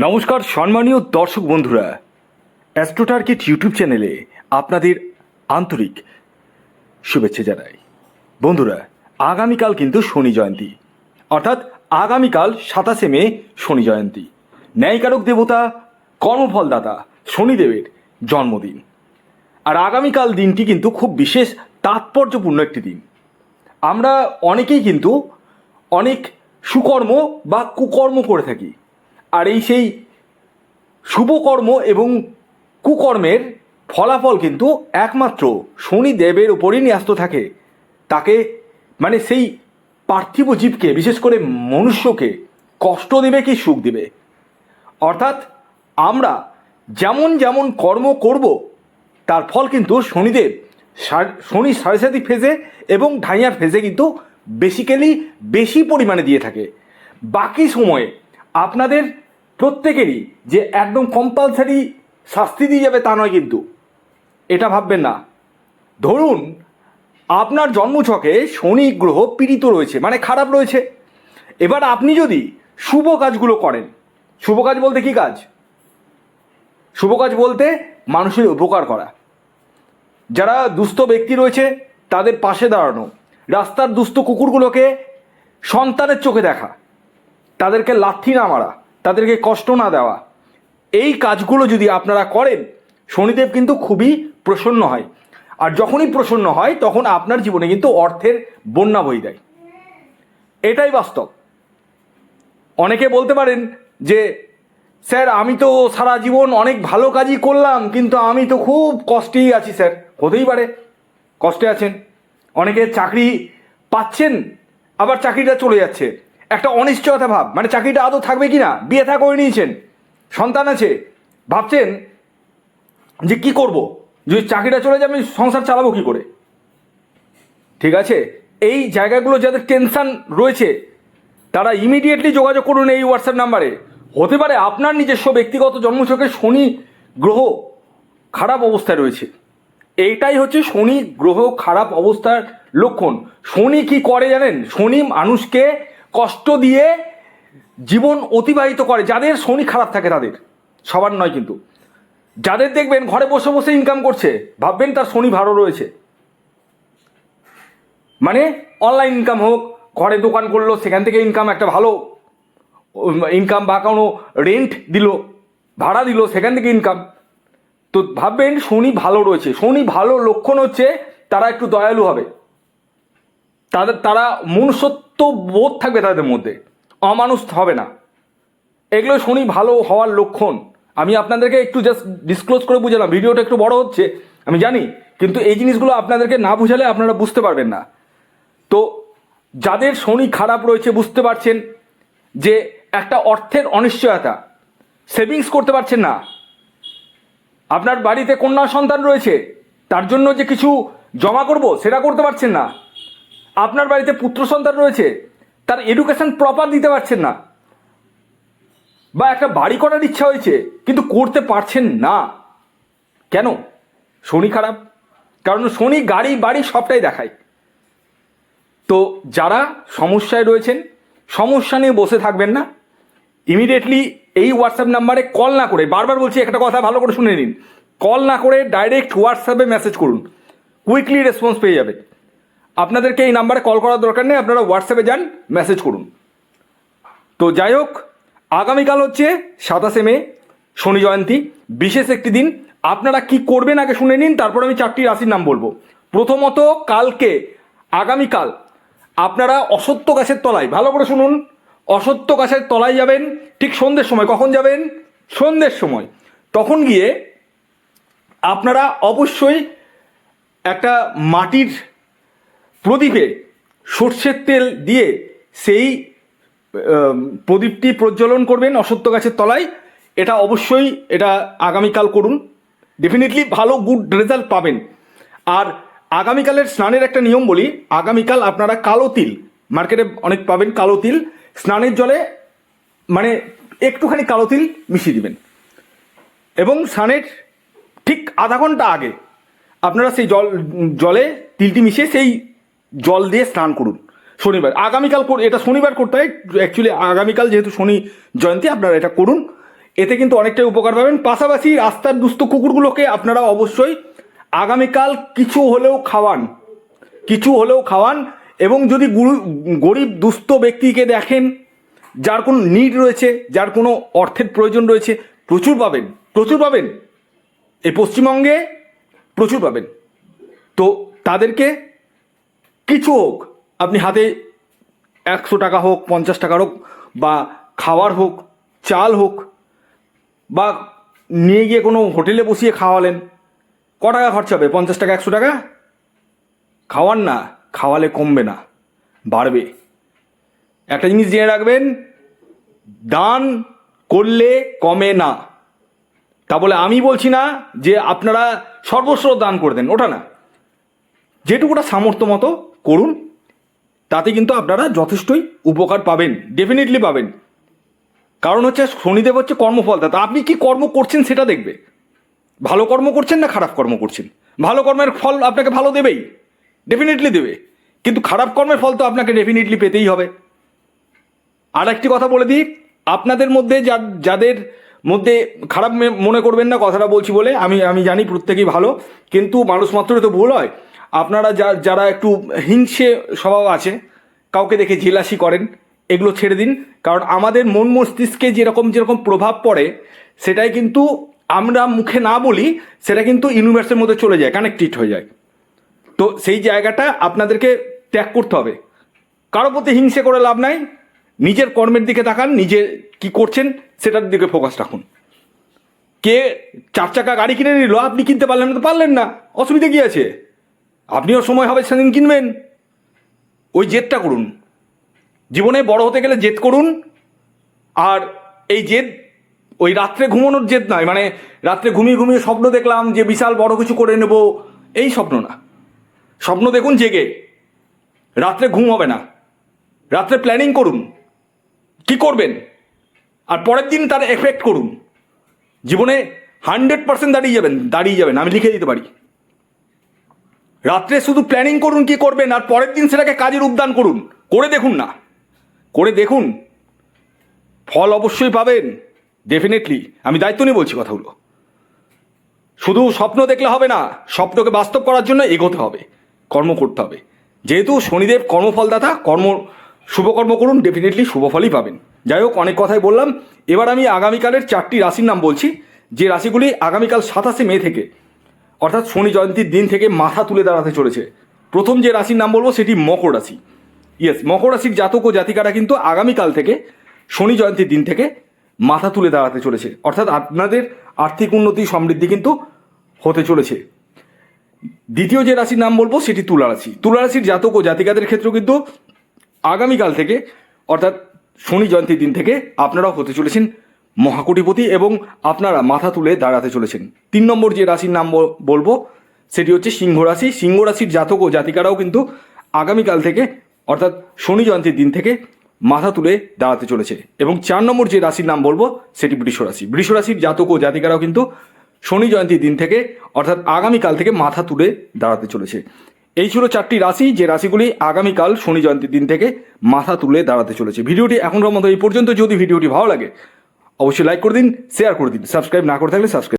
নমস্কার, সম্মানীয় দর্শক বন্ধুরা। অ্যাস্ট্রোটার্গেট ইউটিউব চ্যানেলে আপনাদের আন্তরিক শুভেচ্ছা জানাই। বন্ধুরা, আগামীকাল কিন্তু শনি জয়ন্তী। অর্থাৎ আগামীকাল সাতাশে মে শনি জয়ন্তী। ন্যায়কারক দেবতা কর্মফলদাতা শনিদেবের জন্মদিন। আর আগামীকাল দিনটি কিন্তু খুব বিশেষ, তাৎপর্যপূর্ণ একটি দিন। আমরা অনেকেই কিন্তু অনেক সুকর্ম বা কুকর্ম করে থাকি। আর এই সেই শুভকর্ম এবং কুকর্মের ফলাফল কিন্তু একমাত্র শনিদেবের উপরই ন্যস্ত থাকে। তাকে মানে সেই পার্থিব জীবকে, বিশেষ করে মনুষ্যকে, কষ্ট দেবে কি সুখ দেবে? অর্থাৎ আমরা যেমন যেমন কর্ম করব, তার ফল কিন্তু শনিদেব শনি সাড়ে সাতি ফেজে এবং ঢাইয়ার ফেজে কিন্তু বেসিক্যালি বেশি পরিমাণে দিয়ে থাকে। বাকি সময়ে আপনাদের প্রত্যেকেরই যে একদম কম্পালসারি শাস্তি দিয়ে যাবে তা নয় কিন্তু। এটা ভাববেন না। ধরুন, আপনার জন্মছকে শনি গ্রহ পীড়িত রয়েছে মানে খারাপ রয়েছে। এবার আপনি যদি শুভ কাজগুলো করেন, শুভ কাজ বলতে কি কাজ? শুভ কাজ বলতে মানুষের উপকার করা। যারা দুস্থ ব্যক্তি রয়েছে, তাদের পাশে দাঁড়ানো, রাস্তার দুস্থ কুকুরগুলোকে সন্তানের চোখে দেখা, তাদেরকে লাথি না মারা তাদেরকে কষ্ট না দেওয়া। এই কাজগুলো যদি আপনারা করেন, শনিদেব কিন্তু খুবই প্রসন্ন হয়। আর যখনই প্রসন্ন হয়, তখন আপনার জীবনে কিন্তু অর্থের বন্যা বই দেয় এটাই বাস্তব। অনেকে বলতে পারেন যে, স্যার, আমি তো সারা জীবন অনেক ভালো কাজই করলাম, কিন্তু আমি তো খুব কষ্টেই আছি, স্যার। হতেই পারে, কষ্টে আছেন। অনেকে চাকরি পাচ্ছেন, আবার চাকরিটা চলে যাচ্ছে। একটা অনিশ্চয়তা ভাব মানে চাকরিটা আদৌ থাকবে কি না বিয়ে থা করে নিয়েছেন, সন্তান আছে, ভাবছেন যে কি করব? যদি চাকরিটা চলে যায়, আমি সংসার চালাবো কি করে? ঠিক আছে? এই জায়গাগুলো যাদের টেনশন রয়েছে, তারা ইমিডিয়েটলি যোগাযোগ করুন এই হোয়াটসঅ্যাপ নাম্বারে হতে পারে আপনার নিজস্ব ব্যক্তিগত জন্মছকে শনি গ্রহ খারাপ অবস্থায় রয়েছে। এইটাই হচ্ছে শনি গ্রহ খারাপ অবস্থার লক্ষণ। শনি কি করে জানেন? শনি মানুষকে কষ্ট দিয়ে জীবন অতিবাহিত করে, যাদের শনি খারাপ থাকে তাদের, সবার নয় কিন্তু। যাদের দেখবেন ঘরে বসে বসে ইনকাম করছে, ভাববেন তার শনি ভালো রয়েছে। মানে অনলাইন ইনকাম হোক, ঘরে দোকান করল, সেখান থেকে ইনকাম একটা ভালো ইনকাম বা কোনো রেন্ট দিল, ভাড়া দিল, সেখান থেকে ইনকাম তো ভাববেন শনি ভালো রয়েছে। শনি ভালো লক্ষণ হচ্ছে তারা একটু দয়ালু হবে। তাদের, তারা মনুষ্যত্ব বোধ থাকবে তাদের মধ্যে। অমানুষ হবে না। এগুলো শনি ভালো হওয়ার লক্ষণ। আমি আপনাদেরকে একটু জাস্ট ডিসক্লোজ করে বুঝালাম। ভিডিওটা একটু বড় হচ্ছে, আমি জানি, কিন্তু এই জিনিসগুলো আপনাদেরকে না বুঝালে আপনারা বুঝতে পারবেন না। তো যাদের শনি খারাপ রয়েছে, বুঝতে পারছেন যে একটা অর্থের অনিশ্চয়তা। সেভিংস করতে পারছেন না। আপনার বাড়িতে কন্যা সন্তান রয়েছে, তার জন্য যে কিছু জমা করব, সেটা করতে পারছেন না। আপনার বাড়িতে পুত্র সন্তান রয়েছে, তার এডুকেশন প্রপার দিতে পারছেন না। বা একটা বাড়ি করার ইচ্ছা হয়েছে, কিন্তু করতে পারছেন না। কেন? শনি খারাপ। কারণ শনি গাড়ি, বাড়ি সবটাই দেখায়। তো যারা সমস্যায় রয়েছেন, সমস্যা নিয়ে বসে থাকবেন না। ইমিডিয়েটলি এই হোয়াটসঅ্যাপ নাম্বারে কল না করে, বারবার বলছি একটা কথা ভালো করে শুনে নিন। কল না করে ডাইরেক্ট হোয়াটসঅ্যাপে মেসেজ করুন। কুইকলি রেসপন্স পেয়ে যাবে আপনাদেরকে এই নাম্বারে কল করার দরকার নেই, আপনারা হোয়াটসঅ্যাপে যান মেসেজ করুন। তো যাই হোক, আগামীকাল হচ্ছে সাতাশে মে, শনি জয়ন্তী। বিশেষ একটি দিন, আপনারা কি করবেন আগে শুনে নিন, তারপর আমি চারটি রাশির নাম বলব। প্রথমত, কালকে, আগামীকাল, আপনারা অসত্য গাছের তলায়, ভালো করে শুনুন, অসত্য গাছের তলায় যাবেন, ঠিক সন্ধ্যের সময়, কখন যাবেন? সন্ধ্যের সময়। তখন গিয়ে আপনারা অবশ্যই একটা মাটির প্রদীপে সর্ষের তেল দিয়ে সেই প্রদীপটি প্রজ্বলন করবেন অসত্য গাছের তলায়। এটা অবশ্যই এটা আগামীকাল করুন। ডেফিনেটলি ভালো গুড রেজাল্ট পাবেন। আর আগামীকালের স্নানের একটা নিয়ম বলি, আগামীকাল আপনারা কালো তিল, মার্কেটে অনেক পাবেন কালো তিল, স্নানের জলে মানে একটুখানি কালো তিল মিশিয়ে দিবেন। এবং স্নানের ঠিক আধা ঘণ্টা আগে আপনারা সেই জল জলে তিলটি মিশিয়ে সেই জল দিয়ে স্নান করুন। শনিবার। আগামীকাল এটা শনিবার করতে হয়। অ্যাকচুয়ালি আগামীকাল যেহেতু শনি জয়ন্তী, আপনারা এটা করুন। এতে কিন্তু অনেকটাই উপকার পাবেন। পাশাপাশি রাস্তার দুস্থ কুকুরগুলোকে আপনারা অবশ্যই আগামীকাল কিছু হলেও খাওয়ান। কিছু হলেও খাওয়ান এবং যদি গুরু- গরিব, দুস্থ ব্যক্তিকে দেখেন, যার কোনো নিড রয়েছে, যার কোনো অর্থের প্রয়োজন রয়েছে, প্রচুর পাবেন। প্রচুর পাবেন। এই পশ্চিমবঙ্গে প্রচুর পাবেন। তো তাদেরকে কিছু হোক, আপনি হাতে একশো টাকা হোক, পঞ্চাশ টাকা হোক, বা খাওয়ার হোক, চাল হোক, বা নিয়ে গিয়ে কোনো হোটেলে বসিয়ে খাওয়ালেন, ক টাকা খরচা হবে? পঞ্চাশ টাকা, একশো টাকা? খাওয়ান না, খাওয়ালে কমবে না, বাড়বে। একটা জিনিস জেনে রাখবেন, দান করলে কমে না। তা বলে আমি বলছি না যে আপনারা সর্বস্ব দান করে দেন ওটা না। যেটুকুটা সামর্থ্য মতো করুন, তাতে কিন্তু আপনারা যথেষ্টই উপকার পাবেন ডেফিনেটলি পাবেন। কারণ হচ্ছে শনিদেব হচ্ছে কর্মফলদাতা। আপনি কি কর্ম করছেন সেটা দেখবে। ভালো কর্ম করছেন না খারাপ কর্ম করছেন? ভালো কর্মের ফল আপনাকে ভালো দেবেই ডেফিনেটলি দেবে। কিন্তু খারাপ কর্মের ফল তো আপনাকে ডেফিনেটলি পেতেই হবে। আর একটি কথা বলে দিই, আপনাদের মধ্যে যাদের মধ্যে খারাপ মনে করবেন না, কথাটা বলছি বলে, আমি আমি জানি প্রত্যেকেই ভালো, কিন্তু মানুষ মাত্রই তো ভুল হয়। আপনারা যা, যারা একটু হিংসে স্বভাব আছে, কাউকে দেখে জেলাসি করেন, এগুলো ছেড়ে দিন। কারণ আমাদের মন মস্তিষ্কে যেরকম যেরকম প্রভাব পড়ে, সেটাই কিন্তু আমরা মুখে না বলি, সেটা কিন্তু ইউনিভার্সের মধ্যে চলে যায় কানেক্টেড হয়ে যায়। তো সেই জায়গাটা আপনাদেরকে ত্যাগ করতে হবে। কারও প্রতি হিংসে করে লাভ নাই, নিজের কর্মের দিকে তাকান, নিজে কি করছেন, সেটার দিকে ফোকাস রাখুন। কে চার চাকা গাড়ি কিনে নিল, আপনি কিনতে পারলেন না, তো পারলেন না, অসুবিধা কি আছে? আপনিও সময় হবে সেদিন কিনবেন। ওই জেদটা করুন। জীবনে বড় হতে গেলে জেদ করুন। আর এই জেদ, ওই রাত্রে ঘুমানোর জেদ নয় মানে রাত্রে ঘুমিয়ে ঘুমিয়ে স্বপ্ন দেখলাম যে বিশাল বড় কিছু করে নেব, এই স্বপ্ন না। স্বপ্ন দেখুন জেগে। রাত্রে ঘুম হবে না। রাত্রে প্ল্যানিং করুন। কি করবেন? আর পরের দিন তার এফেক্ট করুন। জীবনে হান্ড্রেড পার্সেন্ট দাঁড়িয়ে যাবেন দাঁড়িয়ে যাবেন, আমি লিখে দিতে পারি। রাত্রে শুধু প্ল্যানিং করুন কি করবেন, আর পরের দিন সেটাকে কাজে রূপদান করুন। করে দেখুন না। করে দেখুন। ফল অবশ্যই পাবেন। ডেফিনেটলি আমি দায়িত্ব নিয়ে বলছি কথাগুলো। শুধু স্বপ্ন দেখলে হবে না, স্বপ্নকে বাস্তব করার জন্য এগোতে হবে। কর্ম করতে হবে। যেহেতু শনিদেব কর্মফলদাতা, কর্ম, শুভকর্ম করুন ডেফিনেটলি শুভফলই পাবেন। যাই হোক, অনেক কথাই বললাম। এবার আমি আগামীকালের চারটি রাশির নাম বলছি। যে রাশিগুলি আগামীকাল সাতাশে মে থেকে অর্থাৎ শনি জয়ন্তীর দিন থেকে মাথা তুলে দাঁড়াতে চলেছে। প্রথম যে রাশির নাম বলব সেটি মকর রাশি। ইয়েস মকর রাশির জাতক ও জাতিকারা কিন্তু আগামীকাল থেকে, শনি জয়ন্তীর দিন থেকে মাথা তুলে দাঁড়াতে চলেছে। অর্থাৎ আপনাদের আর্থিক উন্নতি সমৃদ্ধি কিন্তু হতে চলেছে। দ্বিতীয় যে রাশির নাম বলব সেটি তুলা রাশি। তুলা রাশির জাতক ও জাতিকাদের ক্ষেত্রেও কিন্তু আগামীকাল থেকে, অর্থাৎ শনি জয়ন্তীর দিন থেকে আপনারাও হতে চলেছেন মহাকোটিপতি এবং আপনারা মাথা তুলে দাঁড়াতে চলেছেন। তিন নম্বর যে রাশির নাম বল- বলব, সেটি হচ্ছে সিংহ রাশি। সিংহ রাশির জাতক ও জাতিকারাও কিন্তু আগামীকাল থেকে, অর্থাৎ শনি জয়ন্তীর দিন থেকে মাথা তুলে দাঁড়াতে চলেছে। এবং চার নম্বর যে রাশির নাম বলব, সেটি বৃষ রাশি। বৃষ রাশির জাতক ও জাতিকারাও কিন্তু শনি জয়ন্তীর দিন থেকে, অর্থাৎ আগামীকাল থেকে মাথা তুলে দাঁড়াতে চলেছে। এই ছিল চারটি রাশি। যে রাশিগুলি আগামীকাল শনি জয়ন্তীর দিন থেকে মাথা তুলে দাঁড়াতে চলেছে। ভিডিওটি এখনকার মতো এই পর্যন্ত। যদি ভিডিওটি ভালো লাগে অবশ্যই লাইক করে দিন শেয়ার করে দিন। সাবস্ক্রাইব না করে থাকলে সাবস্ক্রাইব